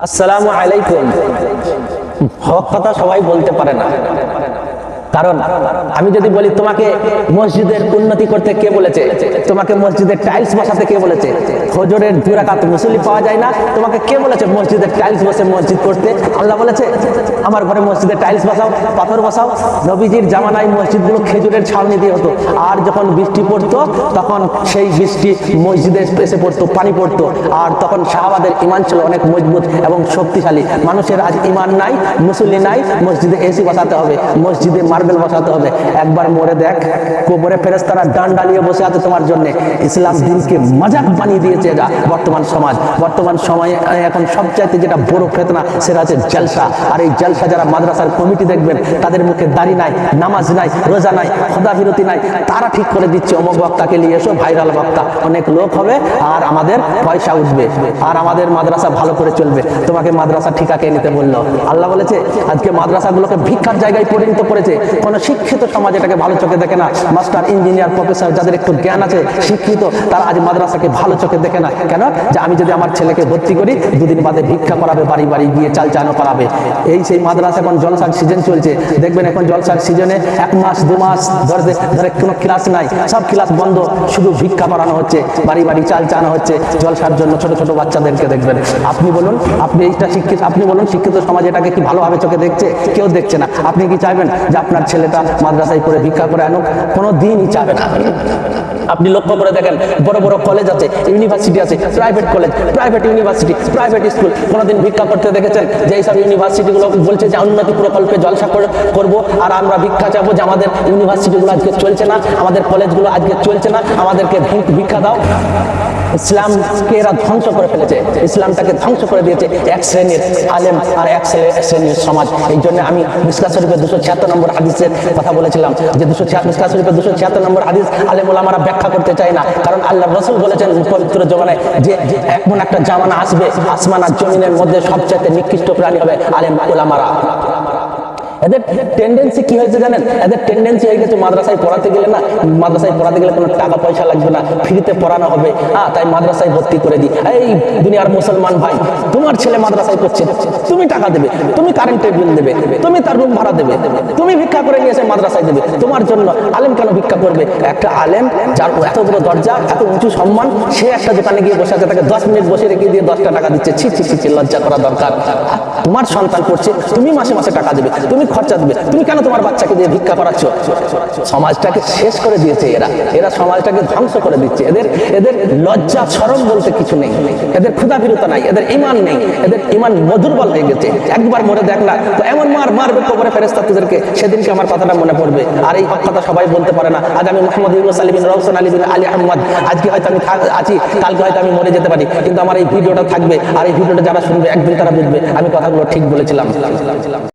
আসসালামু আলাইকুম। হক কথা সবাই বলতে পারে না। কারণ আমি যদি বলি তোমাকে মসজিদের উন্নতি করতে কে বলেছে? তোমাকে মসজিদের টাইলস বসাতে কে বলেছে? হজরের দুরাকাত মুসল্লি পাওয়া যায় না। তোমাকে কে বলেছে মসজিদের টাইলস বসে মসজিদ করতে? আল্লাহ বলেছে, আমার ঘরে মসজিদের টাইলস বসাও, পাথর বসাও। নবীজির জামানায় মসজিদগুলো খেজুরের ছাউনি দিয়ে হতো। আর যখন বৃষ্টি পড়তো, তখন সেই বৃষ্টি মসজিদে এসে পড়তো, পানি পড়তো। আর তখন শাহবাদের ইমান ছিল অনেক মজবুত এবং শক্তিশালী। মানুষের আজ ইমান নাই, মুসল্লি নাই, মসজিদে এসি বসাতে হবে। মসজিদে মার্বেল বসাতে হবে। একবার মরে দেখ কোমরে ফেরেস্তারা ডান ডালিয়ে বসে আছে তোমার জন্য। ইসলাম দিনকে মজাক বানিয়ে দিয়েছে এটা বর্তমান সমাজ। বর্তমান সময়ে এখন সবচাইতে যেটা বড় ফেতনা, সেটা হচ্ছে জলসা। আর এই জলসা যারা মাদ্রাসার কমিটি দেখবেন, তাদের মুখে দাড়ি নাই, নামাজ নাই, রোজা নাই, খোদা বিরতি নাই, তারা ঠিক করে দিচ্ছে, অমুক বক্তাকে নিয়ে এসো, ভাইরাল বক্তা। অনেক লোক হবে, আর আমাদের পয়সা উঠবে, আর আমাদের মাদ্রাসা ভালো করে চলবে। তোমাকে মাদ্রাসা ঠিকাকে নিতে বলল। আল্লাহ বলেছে, আজকে মাদ্রাসাগুলোকে ভিক্ষার জায়গায় পরিণত করেছে। কোনো শিক্ষিত সমাজ এটাকে ভালো চোখে দেখে না। মাস্টার ইঞ্জিনিয়ার প্রফেসর যাদের একটু জ্ঞান আছে, শিক্ষিত, তারা আজ মাদ্রাসাকে ভালো চোখে দেখে না। কেন? যে আমি যদি আমার ছেলেকে ভর্তি করি, দুদিন বাদে ভিক্ষা করাবে, বাড়ি বাড়ি গিয়ে চাল চানো করাবে। এই সেই মাদ্রাসা এখন জলসার সিজন চলছে। দেখবেন এখন জলসার সিজনে এক মাস, দু মাস ধরে ধরে কোনো ক্লাস নাই। সব ক্লাস বন্ধ। শুধু ভিক্ষা করানো হচ্ছে, বাড়ি বাড়ি চাল চানো হচ্ছে। জলসার জন্য ছোট ছোট বাচ্চাদেরকে দেখবেন। আপনি বলুন, আপনি এইটা শিক্ষিত, আপনি বলুন, শিক্ষিত সমাজ এটাকে কি ভালোভাবে চোখে দেখছে? কেউ দেখছে না। আপনি কি চাইবেন যে আপনার ছেলেটা মাদ্রাসায় করে ভিক্ষা করে আনুক, কোনো দিনই চাবে না। আপনি লক্ষ্য করে দেখেন, বড় বড় কলেজ আছে ইউনিভার্সিটি আছে private college private university private school কোনোদিন ভিক্ষা করতে দেখেছেন যে এইসব ইউনিভার্সিটিগুলো বলছে যে উন্নতি প্রকল্পে জলসা করে- করব, আর আমরা ভিক্ষা চাবো যে আমাদের ইউনিভার্সিটিগুলো আজকে চলছে না, আমাদের কলেজগুলো আজকে চলছে না, আমাদেরকে ভিক- ভিক্ষা দাও। ইসলামকে এরা ধ্বংস করে ফেলেছে। ইসলামটাকে ধ্বংস করে দিয়েছে এক শ্রেণির আলেম আর এক শ্রেণির সমাজ। এই জন্য আমি মিসকা শরীফের দুশো ছিয়াত্তর নম্বর হাদিসের কথা বলেছিলাম যে দুশো মিসকা শরীফের দুশো ছিয়াত্তর নম্বর হাদিস আলেম ওলামারা ব্যাখ্যা করতে চায় না। কারণ আল্লাহ রসুল বলেছেন পবিত্র জমানায় যে এমন একটা জামানা আসবে আসমান আর জমিনের মধ্যে সবচেয়ে নিকৃষ্ট প্রাণী হবে আলেম ওলামারা এদের টেন্ডেন্সি কি হয়েছে জানেন? এদের টেন্ডেন্সি হয়ে গেছে মাদ্রাসায় পড়াতে গেলে না, মাদ্রাসায় পড়াতে গেলে কোনো টাকা পয়সা লাগবে না, ফ্রিতে পড়ানো হবে। হ্যাঁ তাই মাদ্রাসায় ভর্তি করে দিই এই দুনিয়ার মুসলমান ভাই, তোমার ছেলে মাদ্রাসায় পড়ছে, তুমি টাকা দেবে, তুমি কারেন্টের বিল দেবে, তুমি তার রুম ভাড়া দেবে, তুমি ভিক্ষা করে নিয়ে এসে মাদ্রাসায় দেবে। তোমার জন্য আলেম কেন ভিক্ষা করবে? একটা আলেম যার এত বড় দরজা, এত উঁচু সম্মান, সে একটা দোকানে গিয়ে বসে আছে, তাকে দশ মিনিট বসে রেখে দিয়ে দশটা টাকা দিচ্ছে। ছি ছি ছি, লজ্জা করা দরকার। তোমার সন্তান পড়ছে তুমি মাসে মাসে টাকা দেবে, তুমি খরচা দেবে, তুমি কেন তোমার বাচ্চাকে দিয়ে ভিক্ষা করাচ্ছ? সমাজটাকে শেষ করে দিয়েছে এরা। এরা সমাজটাকে ধ্বংস করে দিচ্ছে। এদের এদের লজ্জা সরম বলতে কিছু নেই। এদের ক্ষুধাবিরতা নাই, এদের ইমান নেই। এদের ইমান মধুরবল হয়ে গেছে। একবার মরে দেখ না, তো এমন মার মারবে কবরে ফেরেস্তা তোদেরকে সেদিনকে আমার কথাটা মনে পড়বে। আর এই হক কথা সবাই বলতে পারে না। আজ আমি মোহাম্মদ ইউনুস আলী বিন রহসান আলী বিন আলী আহমদ। আজকে হয়তো আমি আছি, কালকে হয়তো আমি মরে যেতে পারি। কিন্তু আমার এই ভিডিওটা থাকবে। আর এই ভিডিওটা যারা শুনবে, একদিন তারা বুঝবে। আমি কথাগুলো ঠিক বলেছিলাম।